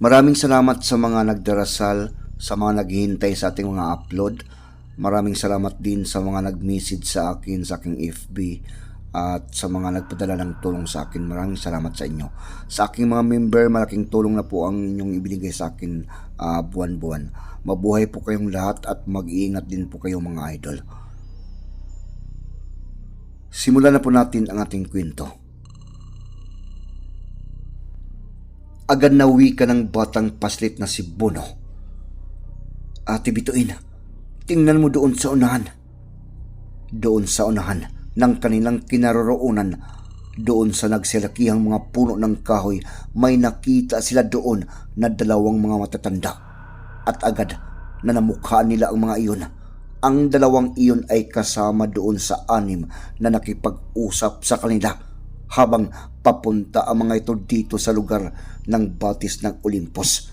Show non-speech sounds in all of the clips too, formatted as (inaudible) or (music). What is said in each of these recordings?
Maraming salamat sa mga nagdarasal, sa mga naghihintay sa ating mga upload. Maraming salamat din sa mga nag-message sa akin sa aking FB at sa mga nagpadala ng tulong sa akin. Maraming salamat sa inyo. Sa aking mga member, malaking tulong na po ang inyong ibinigay sa akin ah, buwan-buwan. Mabuhay po kayong lahat at mag-iingat din po kayo mga idol. Simulan na po natin ang ating kwento. Agad na uwi ka ng batang paslit na si Bono. Ate Bituin, tingnan mo doon sa unahan. Doon sa unahan ng kanilang kinaroroonan, doon sa nagsilakihang mga puno ng kahoy, may nakita sila doon na dalawang mga matatanda. At agad na namukhaan nila ang mga iyon. Ang dalawang iyon ay kasama doon sa anim na nakipag-usap sa kanila habang papunta ang mga ito dito sa lugar ng batis ng Olympus.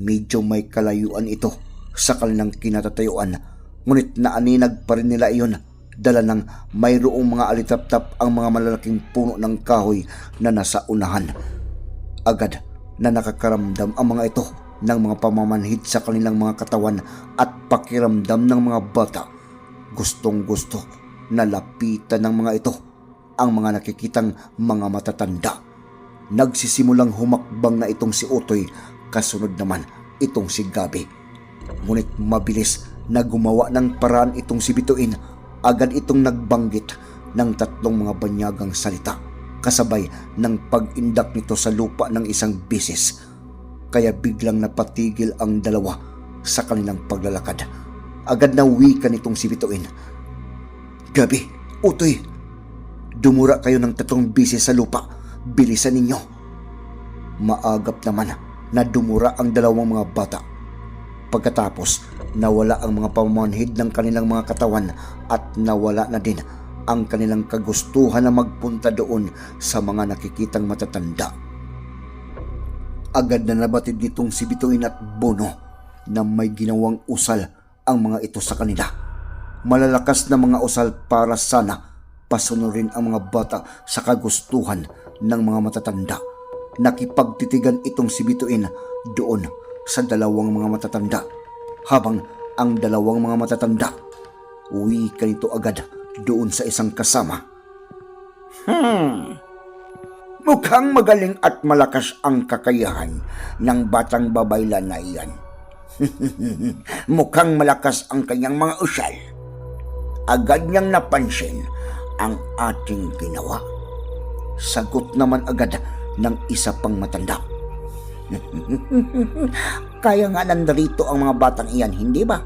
Medyo may kalayuan ito sa kanilang kinatatayuan, ngunit naaninag pa rin nila iyon dala ng mayroong mga alitap-tap ang mga malalaking puno ng kahoy na nasa unahan. Agad na nakakaramdam ang mga ito ng mga pamamanhid sa kanilang mga katawan at pakiramdam ng mga bata. Gustong gusto na lapitan ng mga ito ang mga nakikitang mga matatanda. Nagsisimulang humakbang na itong si Utoy, kasunod naman itong si Gabi. Ngunit mabilis na gumawa ng paraan itong si Bituin, agad itong nagbanggit ng tatlong mga banyagang salita, kasabay ng pag-indak nito sa lupa ng isang bisis. Kaya biglang napatigil ang dalawa sa kanilang paglalakad. Agad na wika nitong si Bituin. Gabi, Utoy, Dumura kayo ng tatlong bisis sa lupa. Bilisan ninyo. Maagap naman na dumura ang dalawang mga bata. Pagkatapos, nawala ang mga pamamanhid ng kanilang mga katawan at nawala na din ang kanilang kagustuhan na magpunta doon sa mga nakikitang matatanda. Agad na nabatid nitong si Bituin at Bono na may ginawang usal ang mga ito sa kanila. Malalakas na mga usal para sana pasunurin ang mga bata sa kagustuhan ng mga matatanda. Nakipagtitigan itong si Bituin doon sa dalawang mga matatanda habang ang dalawang mga matatanda uwi ka nito agad doon sa isang kasama. Hmm. Mukhang magaling at malakas ang kakayahan ng batang babayla na iyan. (laughs) Mukhang malakas ang kanyang mga usal. Agad niyang napansin ang ating ginawa. Sagot naman agad ng isa pang matanda. (laughs) Kaya nga nandarito ang mga batang iyan, hindi ba?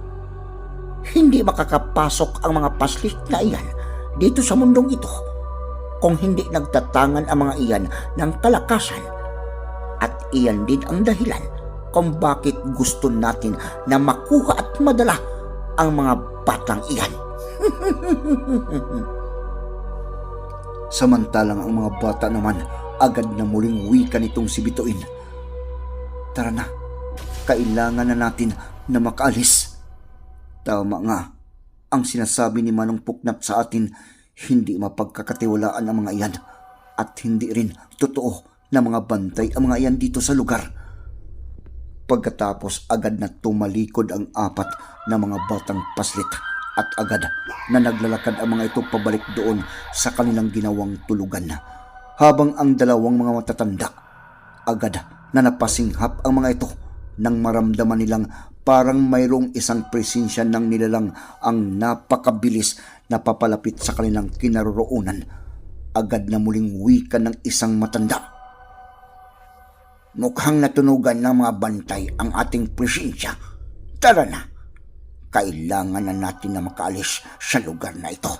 Hindi makakapasok ang mga paslit na iyan dito sa mundong ito kung hindi nagtatangan ang mga iyan ng kalakasan. At iyan din ang dahilan kung bakit gusto natin na makuha at madala ang mga batang iyan. (laughs) Samantalang ang mga bata naman agad na muling wika nitong si Bituin. Tara na, kailangan na natin na makaalis. Tama nga, ang sinasabi ni Manong Puknat sa atin, hindi mapagkakatiwalaan ang mga iyan at hindi rin totoo na mga bantay ang mga iyan dito sa lugar. Pagkatapos agad na tumalikod ang apat na mga batang paslit at agad na naglalakad ang mga ito pabalik doon sa kanilang ginawang tulugan. Habang ang dalawang mga matatanda, agad na napasinghap ang mga ito nang maramdaman nilang parang mayroong isang presensya ng nilalang ang napakabilis na papalapit sa kanilang kinaroroonan. Agad na muling wika ng isang matanda. Mukhang natunugan ng mga bantay ang ating presensya. Tara na kailangan na natin na makaalis sa lugar na ito.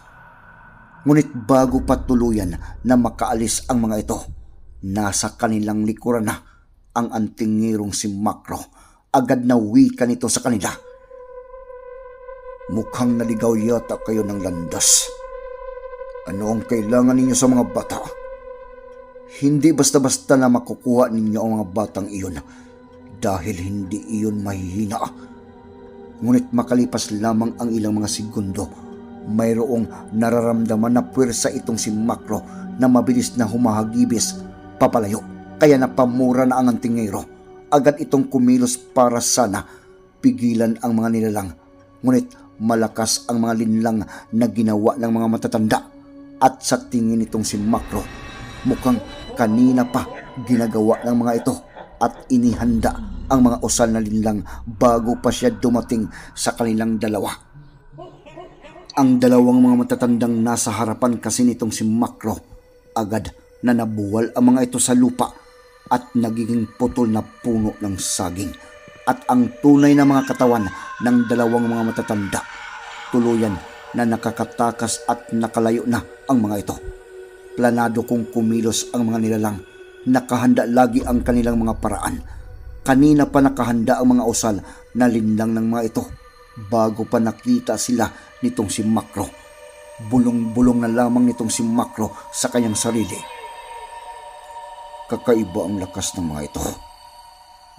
Ngunit bago pa tuluyan na makaalis ang mga ito, nasa kanilang likuran na ang antingirong si Makro. Agad na wika nito sa kanila. Mukhang naligaw yata kayo ng landas. Ano ang kailangan ninyo sa mga bata? Hindi basta-basta na makukuha ninyo ang mga batang iyon dahil hindi iyon mahihina Ngunit makalipas lamang ang ilang mga segundo, mayroong nararamdaman na puwersa itong si Makro na mabilis na humahagibis papalayo. Kaya napamura na ang antingero. agad itong kumilos para sana pigilan ang mga nilalang. Ngunit malakas ang mga linlang na ginawa ng mga matatanda at sa tingin nitong si Makro, mukhang kanina pa ginagawa ng mga ito at inihanda ang mga usal na linlang bago pa siya dumating sa kanilang dalawa. Ang dalawang mga matatandang nasa harapan kasi nitong si Makro, agad na nabuwal ang mga ito sa lupa at nagiging putol na puno ng saging at ang tunay na mga katawan ng dalawang mga matatanda tuluyan na nakakatakas at nakalayo na ang mga ito. Planado kong kumilos ang mga nilalang. Nakahanda lagi ang kanilang mga paraan. Kanina pa nakahanda ang mga usal na linlang ng mga ito bago pa nakita sila nitong si Makro. Bulong-bulong na lamang nitong si Makro sa kanyang sarili. Kakaiba ang lakas ng mga ito.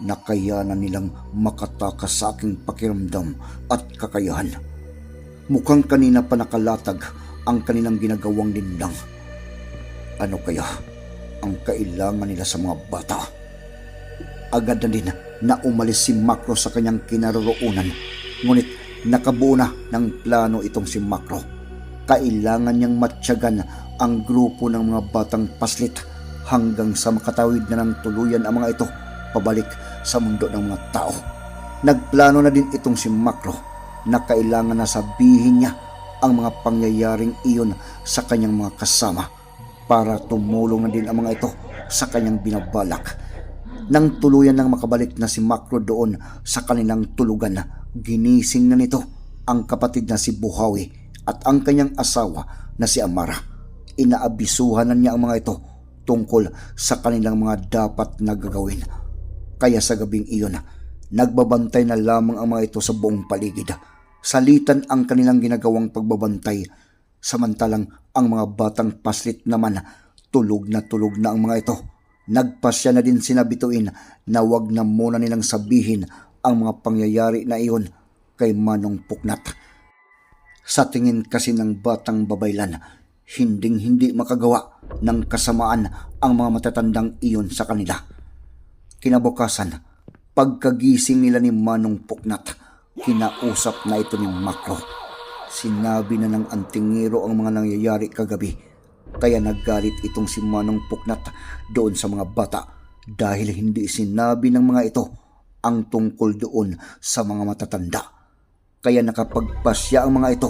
Nakayanan nilang makatakas sa aking pakiramdam at kakayahan. Mukhang kanina pa nakalatag ang kanilang ginagawang linlang. Ano kaya ang kailangan nila sa mga bata? Agad na din na umalis si Makro sa kanyang kinaroroonan. Ngunit nakabuo na ng plano itong si Makro. Kailangan niyang matyagan ang grupo ng mga batang paslit hanggang sa makatawid na ng tuluyan ang mga ito pabalik sa mundo ng mga tao. Nagplano na din itong si Makro na kailangan na sabihin niya ang mga pangyayaring iyon sa kanyang mga kasama para tumulong na din ang mga ito sa kanyang binabalak. Nang tuluyan nang makabalik na si Makro doon sa kanilang tulugan, ginising na nito ang kapatid na si Buhawi at ang kanyang asawa na si Amara. Inaabisuhan na niya ang mga ito tungkol sa kanilang mga dapat na gagawin. Kaya sa gabing iyon, nagbabantay na lamang ang mga ito sa buong paligid. Salitan ang kanilang ginagawang pagbabantay, samantalang ang mga batang paslit naman tulog na tulog na ang mga ito. Nagpasya na din sinabituin na wag na muna nilang sabihin ang mga pangyayari na iyon kay Manong Puknat. Sa tingin kasi ng batang babaylan, hinding hindi makagawa ng kasamaan ang mga matatandang iyon sa kanila. Kinabukasan, pagkagising nila ni Manong Puknat, kinausap na ito ni Makro. Sinabi na ng antingero ang mga nangyayari kagabi, kaya naggalit itong si Manong Puknat doon sa mga bata dahil hindi sinabi ng mga ito ang tungkol doon sa mga matatanda. Kaya nakapagpasya ang mga ito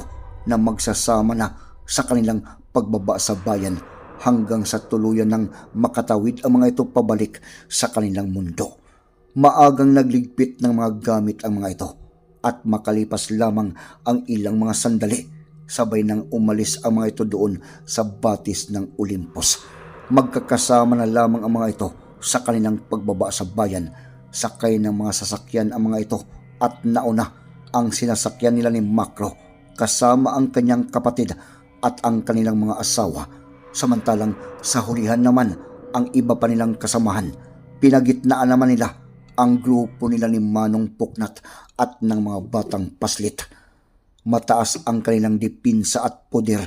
na magsasama na sa kanilang pagbaba sa bayan hanggang sa tuluyan ng makatawid ang mga ito pabalik sa kanilang mundo. Maagang nagligpit ng mga gamit ang mga ito at makalipas lamang ang ilang mga sandali sabay nang umalis ang mga ito doon sa batis ng Olympus. Magkakasama na lamang ang mga ito sa kanilang pagbaba sa bayan sakay ng mga sasakyan ang mga ito at nauna ang sinasakyan nila ni Makro kasama ang kanyang kapatid at ang kanilang mga asawa samantalang sa hulihan naman ang iba pa nilang kasamahan pinagitnaan naman nila ang grupo nila ni Manong Puknat at ng mga batang paslit. Mataas ang kanilang dipinsa at poder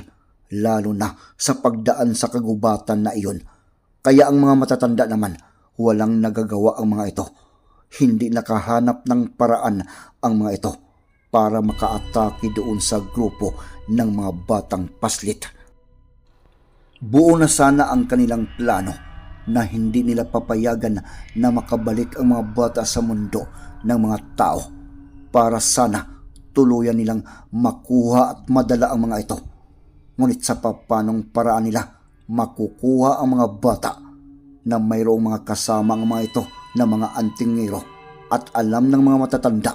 lalo na sa pagdaan sa kagubatan na iyon. Kaya ang mga matatanda naman walang nagagawa ang mga ito hindi nakahanap ng paraan ang mga ito para makaatake doon sa grupo ng mga batang paslit. Buo na sana ang kanilang plano na hindi nila papayagan na makabalik ang mga bata sa mundo ng mga tao para sana tuluyan nilang makuha at madala ang mga ito. Ngunit sa papanong paraan nila makukuha ang mga bata na mayroong mga kasama ang mga ito na mga antingero at alam ng mga matatanda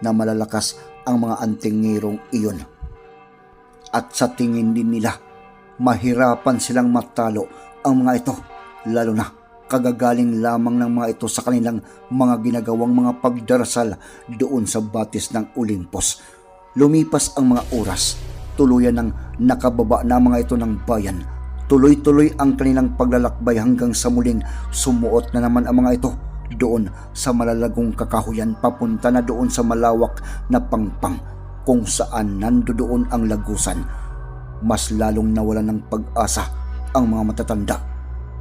na malalakas ang mga antingerong iyon. At sa tingin din nila, mahirapan silang matalo ang mga ito, lalo na kagagaling lamang ng mga ito sa kanilang mga ginagawang mga pagdarasal doon sa batis ng Olympus. Lumipas ang mga oras, tuluyan ng nakababa na mga ito ng bayan. Tuloy-tuloy ang kanilang paglalakbay hanggang sa muling sumuot na naman ang mga ito doon sa malalagong kakahuyan papunta na doon sa malawak na pangpang kung saan nando doon ang lagusan. Mas lalong nawalan ng pag-asa ang mga matatanda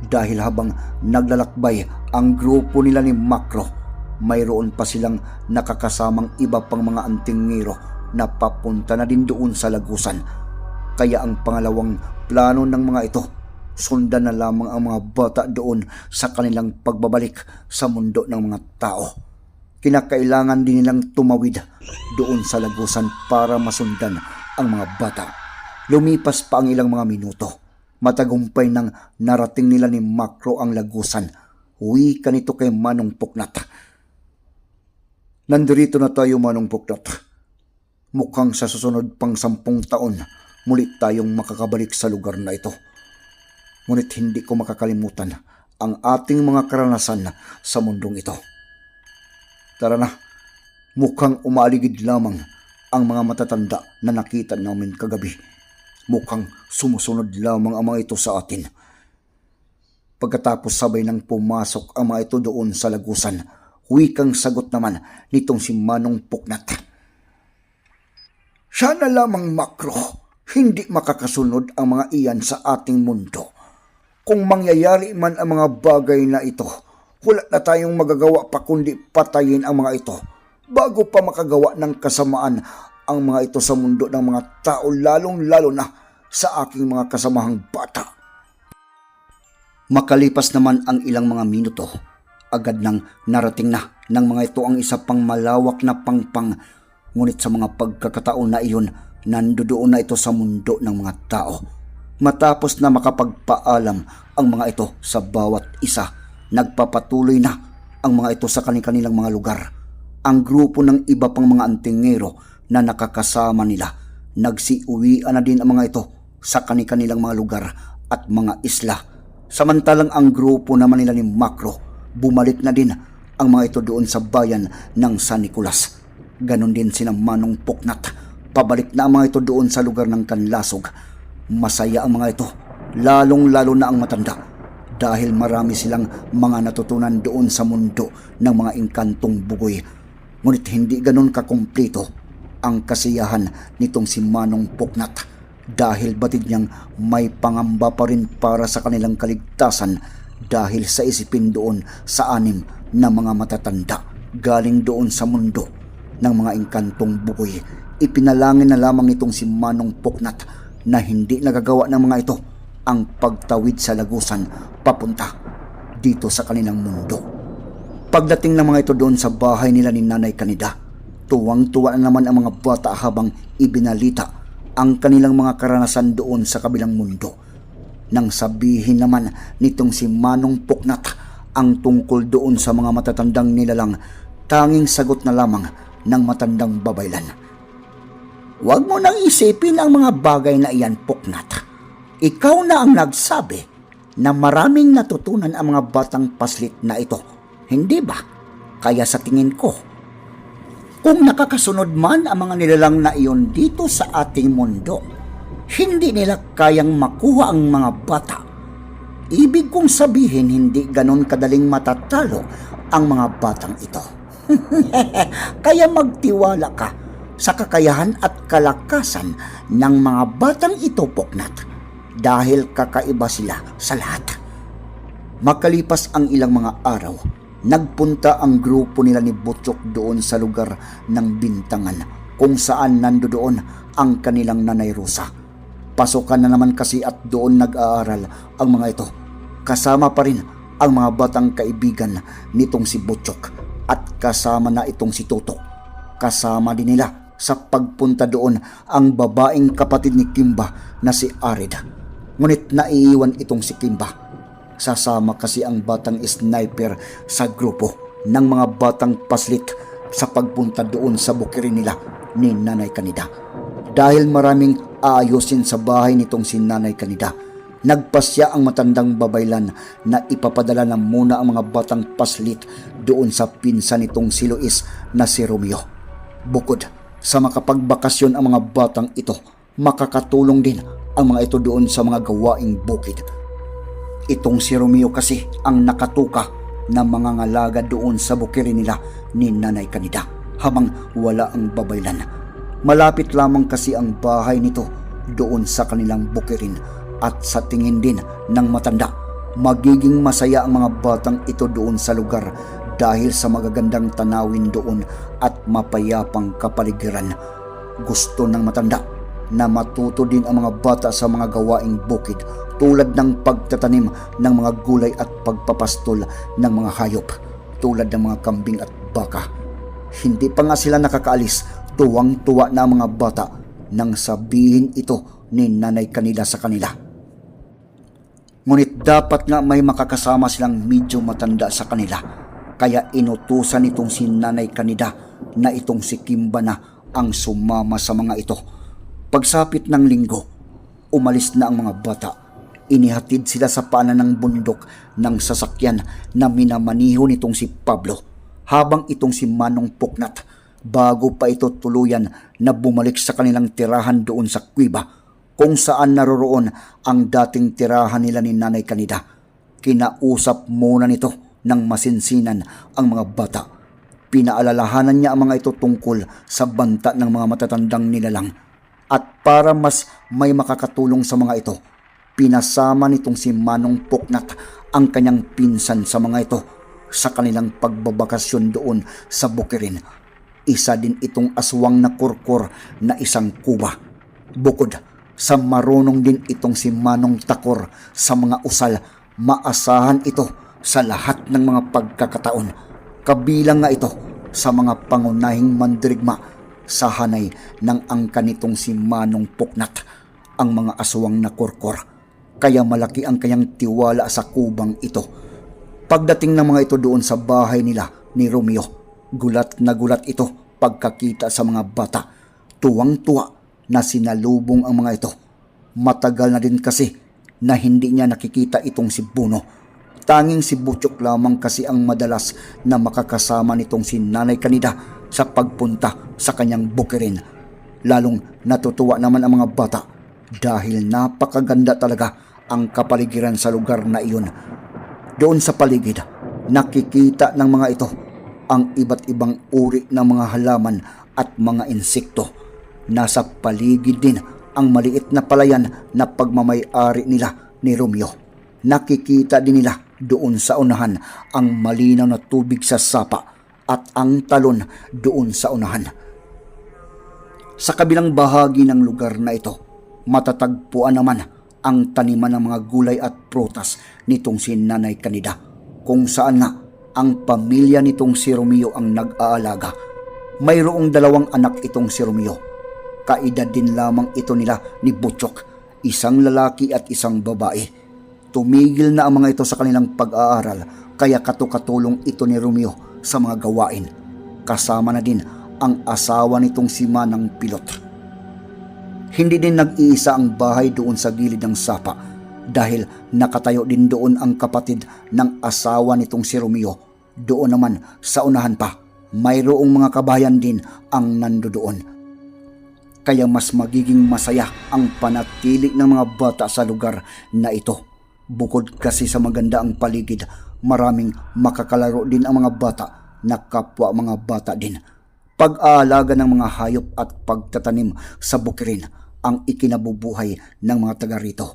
dahil habang naglalakbay ang grupo nila ni Makro mayroon pa silang nakakasamang iba pang mga antingero na papunta na din doon sa lagusan. Kaya ang pangalawang plano ng mga ito, sundan na lamang ang mga bata doon sa kanilang pagbabalik sa mundo ng mga tao. Kinakailangan din nilang tumawid doon sa lagusan para masundan ang mga bata. Lumipas pa ang ilang mga minuto. Matagumpay nang narating nila ni Makro ang lagusan. Uwi ka nito kay Manong Puknat. Nandito na tayo Manong Puknat. Mukhang sa susunod pang sampung taon, muli tayong makakabalik sa lugar na ito. Ngunit hindi ko makakalimutan ang ating mga karanasan sa mundong ito. Tara na, mukhang umaligid lamang ang mga matatanda na nakita namin kagabi. Mukhang sumusunod lamang ang mga ito sa atin. Pagkatapos sabay nang pumasok ang mga ito doon sa lagusan, wikang sagot naman nitong si Manong Puknat. Sana lamang makro, hindi makakasunod ang mga iyan sa ating mundo. Kung mangyayari man ang mga bagay na ito, wala na tayong magagawa pa kundi patayin ang mga ito bago pa makagawa ng kasamaan ang mga ito sa mundo ng mga tao lalong-lalo na sa aking mga kasamahang bata. Makalipas naman ang ilang mga minuto, agad nang narating na ng mga ito ang isa pang malawak na pangpang ngunit sa mga pagkakataon na iyon, nandoon na ito sa mundo ng mga tao. Matapos na makapagpaalam ang mga ito sa bawat isa, nagpapatuloy na ang mga ito sa kanilang mga lugar. Ang grupo ng iba pang mga antingero na nakakasama nila, nagsiuwian na din ang mga ito sa kanilang mga lugar at mga isla. Samantalang ang grupo naman nila ni Makro, bumalik na din ang mga ito doon sa bayan ng San Nicolas. Ganon din si Manong Puknat. Pabalik na ang mga ito doon sa lugar ng Kanlasog. Masaya ang mga ito, lalong-lalo na ang matanda dahil marami silang mga natutunan doon sa mundo ng mga inkantong bugoy. Ngunit hindi ganon kakumpleto ang kasiyahan nitong si Manong Puknat dahil batid niyang may pangamba pa rin para sa kanilang kaligtasan dahil sa isipin doon sa anim na mga matatanda galing doon sa mundo ng mga inkantong bukoy. Ipinalangin na lamang itong si Manong Puknat na hindi nagagawa ng mga ito ang pagtawid sa lagusan papunta dito sa kanilang mundo. Pagdating ng mga ito doon sa bahay nila ni Nanay Kanida, tuwang-tuwa na naman ang mga bata habang ibinalita ang kanilang mga karanasan doon sa kabilang mundo. Nang sabihin naman nitong si Manong Puknat ang tungkol doon sa mga matatandang nilalang, tanging sagot na lamang ng matandang babaylan. Huwag mo nang isipin ang mga bagay na iyan, Puknat. Ikaw na ang nagsabi na maraming natutunan ang mga batang paslit na ito. Hindi ba? Kaya sa tingin ko, kung nakakasunod man ang mga nilalang na iyon dito sa ating mundo, hindi nila kayang makuha ang mga bata. Ibig kong sabihin hindi ganon kadaling matatalo ang mga batang ito. (laughs) Kaya magtiwala ka sa kakayahan at kalakasan ng mga batang ito, Poknat, dahil kakaiba sila sa lahat. Makalipas ang ilang mga araw, nagpunta ang grupo nila ni Butchok doon sa lugar ng Bintangan kung saan nandoon ang kanilang nanay Rosa. Pasokan na naman kasi at doon nag-aaral ang mga ito. Kasama pa rin ang mga batang kaibigan nitong si Butchok at kasama na itong si Toto. Kasama din nila sa pagpunta doon ang babaeng kapatid ni Kimba na si Arid. Ngunit naiiwan itong si Kimba Sasama kasi ang batang sniper sa grupo ng mga batang paslit sa pagpunta doon sa bukirin nila ni Nanay Kanida. Dahil maraming aayusin sa bahay nitong si Nanay Kanida, nagpasya ang matandang babaylan na ipapadala na muna ang mga batang paslit doon sa pinsan nitong si Luis na si Romeo. Bukod sa makapagbakasyon ang mga batang ito, makakatulong din ang mga ito doon sa mga gawaing bukid Itong si Romeo kasi ang nakatuka na mga ngalaga doon sa bukirin nila ni Nanay Kanida habang wala ang babaylan. Malapit lamang kasi ang bahay nito doon sa kanilang bukirin at sa tingin din ng matanda magiging masaya ang mga batang ito doon sa lugar dahil sa magagandang tanawin doon at mapayapang kapaligiran. Gusto ng matanda na matuto din ang mga bata sa mga gawaing bukid tulad ng pagtatanim ng mga gulay at pagpapastol ng mga hayop tulad ng mga kambing at baka. Hindi pa nga sila nakakaalis, tuwang-tuwa na ang mga bata nang sabihin ito ni nanay kanila sa kanila. Ngunit dapat nga may makakasama silang medyo matanda sa kanila. Kaya inutusan itong si nanay kanida na itong si Kimba na ang sumama sa mga ito. Pagsapit ng linggo, umalis na ang mga bata. Inihatid sila sa paanan ng bundok ng sasakyan na minamaniho nitong si Pablo habang itong si Manong Puknat bago pa ito tuluyan na bumalik sa kanilang tirahan doon sa Kuiba kung saan naroroon ang dating tirahan nila ni Nanay Kanida. Kinausap muna nito ng masinsinan ang mga bata. Pinaalalahanan niya ang mga ito tungkol sa banta ng mga matatandang nilalang. At para mas may makakatulong sa mga ito, pinasama nitong si Manong Puknat ang kanyang pinsan sa mga ito sa kanilang pagbabakasyon doon sa Bukirin. Isa din itong aswang na kurkur na isang kuba. Bukod sa marunong din itong si Manong Takor sa mga usal, maasahan ito sa lahat ng mga pagkakataon. Kabilang nga ito sa mga pangunahing mandirigma sa hanay ng angka nitong si Manong Puknat, ang mga aswang na kurkur. Kaya malaki ang kanyang tiwala sa kubang ito. Pagdating ng mga ito doon sa bahay nila ni Romeo, gulat na gulat ito pagkakita sa mga bata. Tuwang-tuwa na sinalubong ang mga ito. Matagal na din kasi na hindi niya nakikita itong si Buno. Tanging si Butchok lamang kasi ang madalas na makakasama nitong si Nanay Kanida sa pagpunta sa kanyang bukirin. Lalong natutuwa naman ang mga bata dahil napakaganda talaga ang kapaligiran sa lugar na iyon. Doon sa paligid, nakikita ng mga ito ang iba't ibang uri ng mga halaman at mga insekto. Nasa paligid din ang maliit na palayan na pagmamayari nila ni Romeo. Nakikita din nila doon sa unahan ang malinaw na tubig sa sapa at ang talon doon sa unahan. Sa kabilang bahagi ng lugar na ito, matatagpuan naman ang taniman ng mga gulay at prutas nitong si Nanay Kanida, kung saan nga ang pamilya nitong si Romeo ang nag-aalaga. Mayroong dalawang anak itong si Romeo. Kaedad din lamang ito nila ni Butchok, isang lalaki at isang babae. Tumigil na ang mga ito sa kanilang pag-aaral kaya katukatulong ito ni Romeo sa mga gawain. Kasama na din ang asawa nitong si Manang Pilot. Hindi din nag-iisa ang bahay doon sa gilid ng sapa dahil nakatayo din doon ang kapatid ng asawa nitong si Romeo. Doon naman sa unahan pa, mayroong mga kabayan din ang nando doon. Kaya mas magiging masaya ang panatili ng mga bata sa lugar na ito. Bukod kasi sa maganda ang paligid, maraming makakalaro din ang mga bata na kapwa mga bata din. Pag-aalaga ng mga hayop at pagtatanim sa bukirin ang ikinabubuhay ng mga taga rito.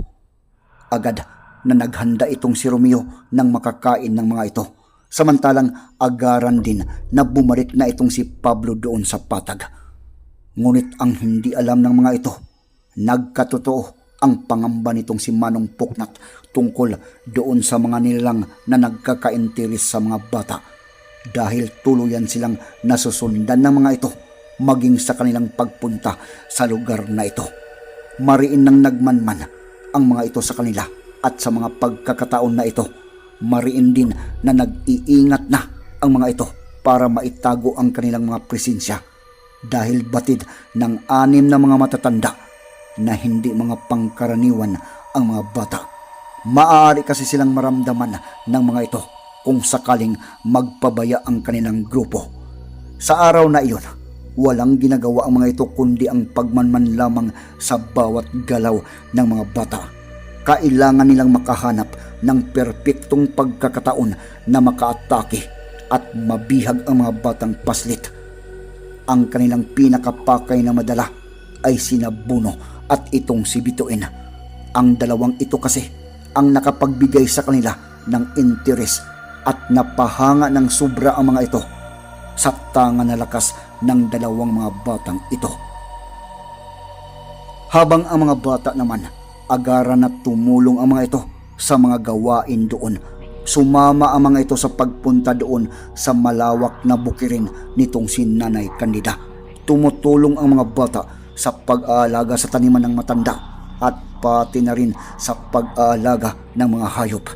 Agad na naghanda itong si Romeo ng makakain ng mga ito. Samantalang agaran din na bumalik na itong si Pablo doon sa patag. Ngunit ang hindi alam ng mga ito, nagkatotoo ang pangamba nitong si Manong Puknat tungkol doon sa mga nilang na nagkakainteres sa mga bata dahil tuluyan silang nasusundan ng mga ito maging sa kanilang pagpunta sa lugar na ito. Mariin nang nagmanman ang mga ito sa kanila at sa mga pagkakataon na ito, mariin din na nag-iingat na ang mga ito para maitago ang kanilang mga presensya dahil batid ng anim na mga matatanda na hindi mga pangkaraniwan ang mga bata. Maaari kasi silang maramdaman ng mga ito kung sakaling magpabaya ang kanilang grupo. Sa araw na iyon, walang ginagawa ang mga ito kundi ang pagmanman lamang sa bawat galaw ng mga bata. Kailangan nilang makahanap ng perpektong pagkakataon na makaatake at mabihag ang mga batang paslit. Ang kanilang pinakapakay na madala ay sina Buno at itong si. Ang dalawang ito kasi ang nakapagbigay sa kanila ng interes at napahanga ng sobra ang mga ito sa tanga na lakas ng dalawang mga batang ito. Habang ang mga bata naman, agaran na tumulong ang mga ito sa mga gawain doon. Sumama ang mga ito sa pagpunta doon sa malawak na bukirin nitong si Nanay Candida. Tumutulong ang mga bata sa pag-aalaga sa taniman ng matanda at pati na rin sa pag-aalaga ng mga hayop.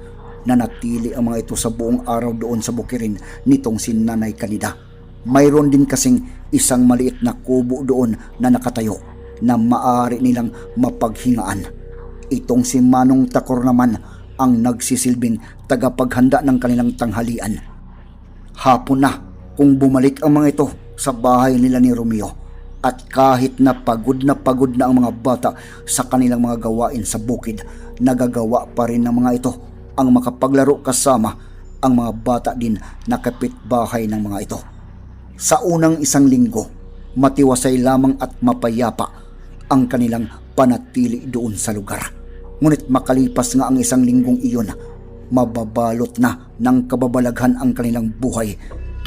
Nanatili ang mga ito sa buong araw doon sa bukirin nitong si Nanay Candida. Mayroon din kasing isang maliit na kubo doon na nakatayo na maaari nilang mapaghingaan. Itong si Manong Takor naman ang nagsisilbing tagapaghanda ng kanilang tanghalian. Hapon na kung bumalik ang mga ito sa bahay nila ni Romeo at kahit na pagod na pagod na ang mga bata sa kanilang mga gawain sa bukid, nagagawa pa rin ng mga ito ang makapaglaro kasama ang mga bata din na kapitbahay ng mga ito. Sa unang isang linggo, matiwasay lamang at mapayapa ang kanilang panatili doon sa lugar. Ngunit makalipas nga ang isang linggong iyon, mababalot na ng kababalaghan ang kanilang buhay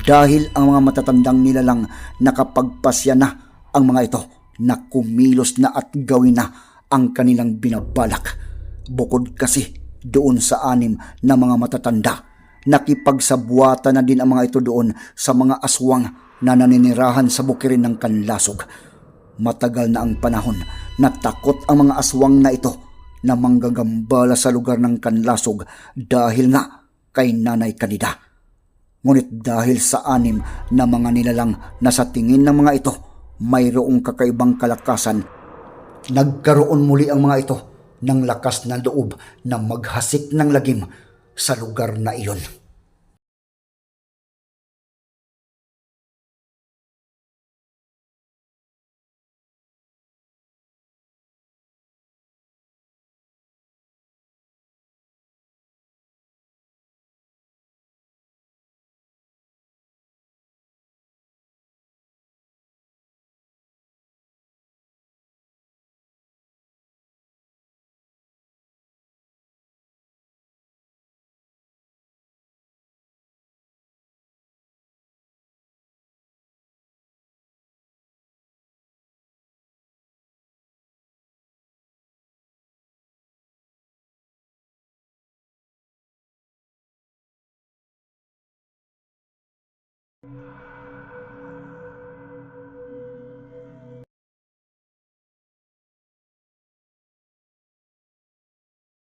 dahil ang mga matatandang nilalang nakapagpasya na ang mga ito na kumilos na at gawin na ang kanilang binabalak. Bukod kasi doon sa anim na mga matatanda, nakipagsabuatan na din ang mga ito doon sa mga aswang na naninirahan sa bukirin ng kanlasog. Matagal na ang panahon na takot ang mga aswang na ito na manggagambala sa lugar ng kanlasog dahil nga kay Nanay Kanida. Ngunit dahil sa anim na mga nilalang na sa tingin ng mga ito mayroong kakaibang kalakasan, nagkaroon muli ang mga ito ng lakas na loob na maghasik ng lagim sa lugar na iyon. you